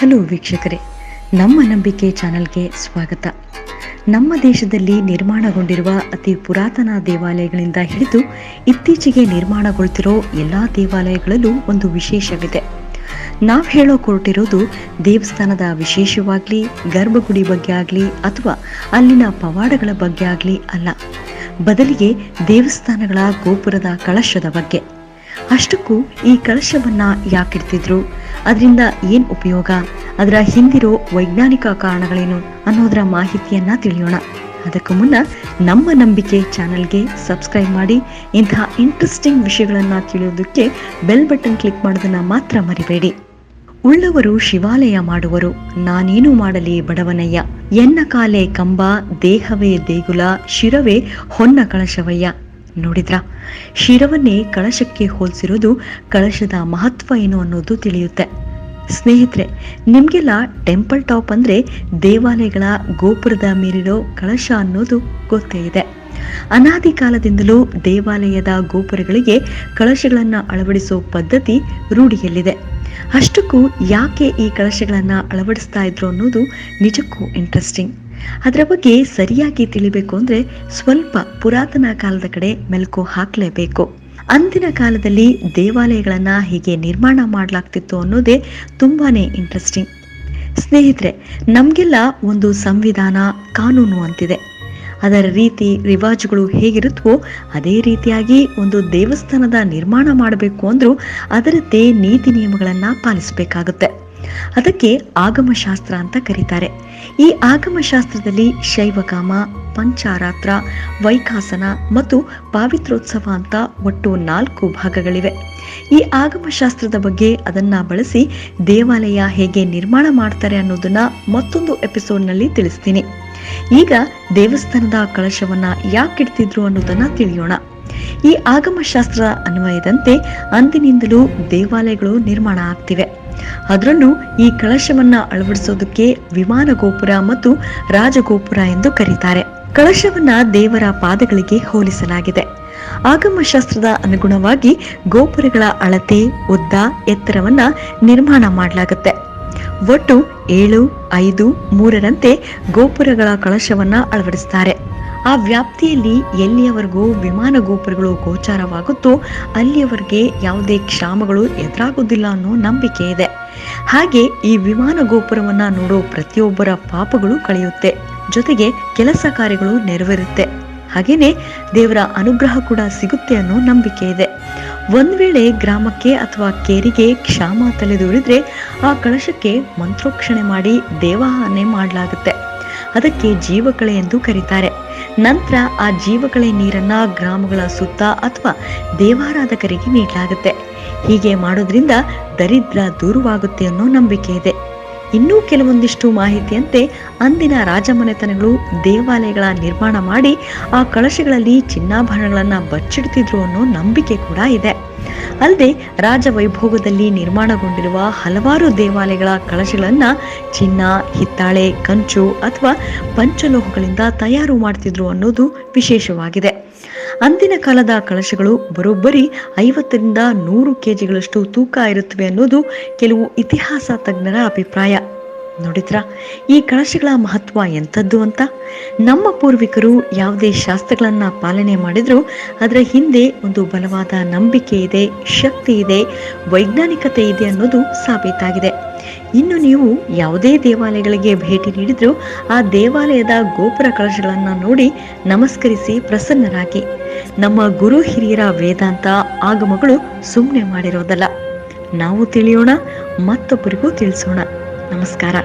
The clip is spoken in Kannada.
ಹಲೋ ವೀಕ್ಷಕರೇ, ನಮ್ಮ ನಂಬಿಕೆ ಚಾನಲ್ಗೆ ಸ್ವಾಗತ. ನಮ್ಮ ದೇಶದಲ್ಲಿ ನಿರ್ಮಾಣಗೊಂಡಿರುವ ಅತಿ ಪುರಾತನ ದೇವಾಲಯಗಳಿಂದ ಹಿಡಿದು ಇತ್ತೀಚೆಗೆ ನಿರ್ಮಾಣಗೊಳ್ತಿರೋ ಎಲ್ಲ ದೇವಾಲಯಗಳಲ್ಲೂ ಒಂದು ವಿಶೇಷವಿದೆ. ನಾವು ಹೇಳೋ ಕೊರಟಿರೋದು ದೇವಸ್ಥಾನದ ವಿಶೇಷವಾಗಲಿ, ಗರ್ಭಗುಡಿ ಬಗ್ಗೆ ಆಗಲಿ ಅಥವಾ ಅಲ್ಲಿನ ಪವಾಡಗಳ ಬಗ್ಗೆ ಆಗಲಿ ಅಲ್ಲ. ಬದಲಿಗೆ ದೇವಸ್ಥಾನಗಳ ಗೋಪುರದ ಕಳಶದ ಬಗ್ಗೆ. ಅಷ್ಟಕ್ಕೂ ಈ ಕಳಶವನ್ನ ಯಾಕಿಡ್ತಿದ್ರು? ಅದರಿಂದ ಏನ್ ಉಪಯೋಗ? ಅದರ ಹಿಂದಿರೋ ವೈಜ್ಞಾನಿಕ ಕಾರಣಗಳೇನು ಅನ್ನೋದರ ಮಾಹಿತಿಯನ್ನ ತಿಳಿಯೋಣ. ಅದಕ್ಕೂ ಮುನ್ನ ನಮ್ಮ ನಂಬಿಕೆ ಚಾನೆಲ್ಗೆ ಸಬ್ಸ್ಕ್ರೈಬ್ ಮಾಡಿ ಇಂತಹ ಇಂಟ್ರೆಸ್ಟಿಂಗ್ ವಿಷಯಗಳನ್ನ ತಿಳಿಯೋದಕ್ಕೆ ಬೆಲ್ ಬಟನ್ ಕ್ಲಿಕ್ ಮಾಡೋದನ್ನ ಮಾತ್ರ ಮರಿಬೇಡಿ. ಉಳ್ಳವರು ಶಿವಾಲಯ ಮಾಡುವರು, ನಾನೇನು ಮಾಡಲಿ ಬಡವನಯ್ಯ. ಎನ್ನ ಕಾಲೇ ಕಂಬ, ದೇಹವೇ ದೇಗುಲ, ಶಿರವೇ ಹೊನ್ನ ಕಳಶವಯ್ಯ. ನೋಡಿದ್ರ. ಶಿರವನ್ನೇ ಕಳಶಕ್ಕೆ ಹೋಲಿಸಿರೋದು ಕಳಶದ ಮಹತ್ವ ಏನು ಅನ್ನೋದು ತಿಳಿಯುತ್ತೆ. ಸ್ನೇಹಿತರೆ, ನಿಮ್ಗೆಲ್ಲ ಟೆಂಪಲ್ ಟಾಪ್ ಅಂದ್ರೆ ದೇವಾಲಯಗಳ ಗೋಪುರದ ಮೇಲಿರೋ ಕಳಶ ಅನ್ನೋದು ಗೊತ್ತೇ ಇದೆ. ಅನಾದಿ ಕಾಲದಿಂದಲೂ ದೇವಾಲಯದ ಗೋಪುರಗಳಿಗೆ ಕಳಶಗಳನ್ನ ಅಳವಡಿಸೋ ಪದ್ಧತಿ ರೂಢಿಯಲ್ಲಿದೆ. ಅಷ್ಟಕ್ಕೂ ಯಾಕೆ ಈ ಕಳಶಗಳನ್ನ ಅಳವಡಿಸ್ತಾ ಇದ್ರು ಅನ್ನೋದು ನಿಜಕ್ಕೂ ಇಂಟ್ರೆಸ್ಟಿಂಗ್ ಅದರ ಬಗ್ಗೆ ಸರಿಯಾಗಿ ತಿಳಿಬೇಕು ಅಂದ್ರೆ ಸ್ವಲ್ಪ ಪುರಾತನ ಕಾಲದ ಕಡೆ ಮೆಲುಕು ಹಾಕಲೇಬೇಕು. ಅಂದಿನ ಕಾಲದಲ್ಲಿ ದೇವಾಲಯಗಳನ್ನ ಹೀಗೆ ನಿರ್ಮಾಣ ಮಾಡಲಾಗ್ತಿತ್ತು ಅನ್ನೋದೇ ತುಂಬಾನೇ ಇಂಟ್ರೆಸ್ಟಿಂಗ್ ಸ್ನೇಹಿತರೆ, ನಮಗೆಲ್ಲ ಒಂದು ಸಂವಿಧಾನ, ಕಾನೂನು ಅಂತಿದೆ. ಅದರ ರೀತಿ ರಿವಾಜುಗಳು ಹೇಗಿರುತ್ತವೋ ಅದೇ ರೀತಿಯಾಗಿ ಒಂದು ದೇವಸ್ಥಾನದ ನಿರ್ಮಾಣ ಮಾಡಬೇಕು ಅಂದರೂ ಅದರದ್ದೇ ನೀತಿ ನಿಯಮಗಳನ್ನು ಪಾಲಿಸಬೇಕಾಗುತ್ತೆ. ಅದಕ್ಕೆ ಆಗಮಶಾಸ್ತ್ರ ಅಂತ ಕರೀತಾರೆ. ಈ ಆಗಮಶಾಸ್ತ್ರದಲ್ಲಿ ಶೈವಕಾಮ, ಪಂಚಾರಾತ್ರ, ವೈಕಾಸನ ಮತ್ತು ಪಾವಿತ್ರೋತ್ಸವ ಅಂತ ಒಟ್ಟು ನಾಲ್ಕು ಭಾಗಗಳಿವೆ. ಈ ಆಗಮಶಾಸ್ತ್ರದ ಬಗ್ಗೆ ಅದನ್ನ ಬಳಸಿ ದೇವಾಲಯ ಹೇಗೆ ನಿರ್ಮಾಣ ಮಾಡ್ತಾರೆ ಅನ್ನೋದನ್ನ ಮತ್ತೊಂದು ಎಪಿಸೋಡ್ನಲ್ಲಿ ತಿಳಿಸ್ತೀನಿ. ಈಗ ದೇವಸ್ಥಾನದ ಕಳಶವನ್ನ ಯಾಕಿಡ್ತಿದ್ರು ಅನ್ನೋದನ್ನ ತಿಳಿಯೋಣ. ಈ ಆಗಮಶಾಸ್ತ್ರ ಅನ್ವಯದಂತೆ ಅಂದಿನಿಂದಲೂ ದೇವಾಲಯಗಳು ನಿರ್ಮಾಣ ಆಗ್ತಿವೆ. ಅದರಲ್ಲೂ ಈ ಕಳಶವನ್ನ ಅಳವಡಿಸೋದಕ್ಕೆ ವಿಮಾನ ಗೋಪುರ ಮತ್ತು ರಾಜಗೋಪುರ ಎಂದು ಕರೀತಾರೆ. ಕಳಶವನ್ನ ದೇವರ ಪಾದಗಳಿಗೆ ಹೋಲಿಸಲಾಗಿದೆ. ಆಗಮಶಾಸ್ತ್ರದ ಅನುಗುಣವಾಗಿ ಗೋಪುರಗಳ ಅಳತೆ, ಉದ್ದ, ಎತ್ತರವನ್ನ ನಿರ್ಮಾಣ ಮಾಡಲಾಗುತ್ತೆ. ಒಟ್ಟು ಏಳು, ಐದು, ಮೂರರಂತೆ ಗೋಪುರಗಳ ಕಳಶವನ್ನ ಅಳವಡಿಸ್ತಾರೆ. ಆ ವ್ಯಾಪ್ತಿಯಲ್ಲಿ ಎಲ್ಲಿಯವರೆಗೂ ವಿಮಾನ ಗೋಪುರಗಳು ಗೋಚಾರವಾಗುತ್ತೋ ಅಲ್ಲಿಯವರೆಗೆ ಯಾವುದೇ ಕ್ಷಾಮಗಳು ಎದುರಾಗುವುದಿಲ್ಲ ಅನ್ನೋ ನಂಬಿಕೆ ಇದೆ. ಹಾಗೆ ಈ ವಿಮಾನ ಗೋಪುರವನ್ನ ನೋಡೋ ಪ್ರತಿಯೊಬ್ಬರ ಪಾಪಗಳು ಕಳೆಯುತ್ತೆ. ಜೊತೆಗೆ ಕೆಲಸ ಕಾರ್ಯಗಳು ನೆರವೇರುತ್ತೆ. ಹಾಗೇನೆ ದೇವರ ಅನುಗ್ರಹ ಕೂಡ ಸಿಗುತ್ತೆ ಅನ್ನೋ ನಂಬಿಕೆ ಇದೆ. ಒಂದ್ ವೇಳೆ ಗ್ರಾಮಕ್ಕೆ ಅಥವಾ ಕೇರಿಗೆ ಕ್ಷಾಮ ತಲೆದೂರಿದ್ರೆ ಆ ಕಳಶಕ್ಕೆ ಮಂತ್ರೋಕ್ಷಣೆ ಮಾಡಿ ದೇವಾಹನೆ ಮಾಡಲಾಗುತ್ತೆ. ಅದಕ್ಕೆ ಜೀವಕಳೆ ಎಂದು ಕರೀತಾರೆ. ನಂತರ ಆ ಜೀವಕಳೆ ನೀರನ್ನ ಗ್ರಾಮಗಳ ಸುತ್ತ ಅಥವಾ ದೇವಾರಾಧಕರಿಗೆ ನೀಡಲಾಗುತ್ತೆ. ಹೀಗೆ ಮಾಡೋದ್ರಿಂದ ದರಿದ್ರ ದೂರವಾಗುತ್ತೆ ಅನ್ನೋ ನಂಬಿಕೆ ಇದೆ. ಇನ್ನೂ ಕೆಲವೊಂದಿಷ್ಟು ಮಾಹಿತಿಯಂತೆ ಅಂದಿನ ರಾಜಮನೆತನಗಳು ದೇವಾಲಯಗಳ ನಿರ್ಮಾಣ ಮಾಡಿ ಆ ಕಳಶಗಳಲ್ಲಿ ಚಿನ್ನಾಭರಣಗಳನ್ನು ಬಚ್ಚಿಡ್ತಿದ್ರು ಅನ್ನೋ ನಂಬಿಕೆ ಕೂಡ ಇದೆ. ಅಲ್ಲದೆ ರಾಜವೈಭೋಗದಲ್ಲಿ ನಿರ್ಮಾಣಗೊಂಡಿರುವ ಹಲವಾರು ದೇವಾಲಯಗಳ ಕಳಶಗಳನ್ನು ಚಿನ್ನ, ಹಿತ್ತಾಳೆ, ಕಂಚು ಅಥವಾ ಪಂಚಲೋಹಗಳಿಂದ ತಯಾರು ಮಾಡ್ತಿದ್ರು ಅನ್ನೋದು ವಿಶೇಷವಾಗಿದೆ. ಅಂದಿನ ಕಾಲದ ಕಳಶಗಳು ಬರೋಬ್ಬರಿ ಐವತ್ತರಿಂದ ನೂರು ಕೆಜಿಗಳಷ್ಟು ತೂಕ ಇರುತ್ತವೆ ಅನ್ನೋದು ಕೆಲವು ಇತಿಹಾಸ ತಜ್ಞರ ಅಭಿಪ್ರಾಯ. ನೋಡಿದ್ರ? ಈ ಕಳಶಗಳ ಮಹತ್ವ ಎಂಥದ್ದು ಅಂತ? ನಮ್ಮ ಪೂರ್ವಿಕರು ಯಾವುದೇ ಶಾಸ್ತ್ರಗಳನ್ನ ಪಾಲನೆ ಮಾಡಿದ್ರು, ಅದರ ಹಿಂದೆ ಒಂದು ಬಲವಾದ ನಂಬಿಕೆ ಇದೆ, ಶಕ್ತಿ ಇದೆ, ವೈಜ್ಞಾನಿಕತೆ ಇದೆ ಅನ್ನೋದು ಸಾಬೀತಾಗಿದೆ. ಇನ್ನು ನೀವು ಯಾವುದೇ ದೇವಾಲಯಗಳಿಗೆ ಭೇಟಿ ನೀಡಿದ್ರು ಆ ದೇವಾಲಯದ ಗೋಪುರ ಕಳಶಗಳನ್ನು ನೋಡಿ ನಮಸ್ಕರಿಸಿ ಪ್ರಸನ್ನರಾಗಿ. ನಮ್ಮ ಗುರು ಹಿರಿಯರ ವೇದಾಂತ ಆಗಮಗಳು ಸುಮ್ಮನೆ ಮಾಡಿರೋದಲ್ಲ. ನಾವು ತಿಳಿಯೋಣ, ಮತ್ತೊಬ್ಬರಿಗೂ ತಿಳಿಸೋಣ. ನಮಸ್ಕಾರ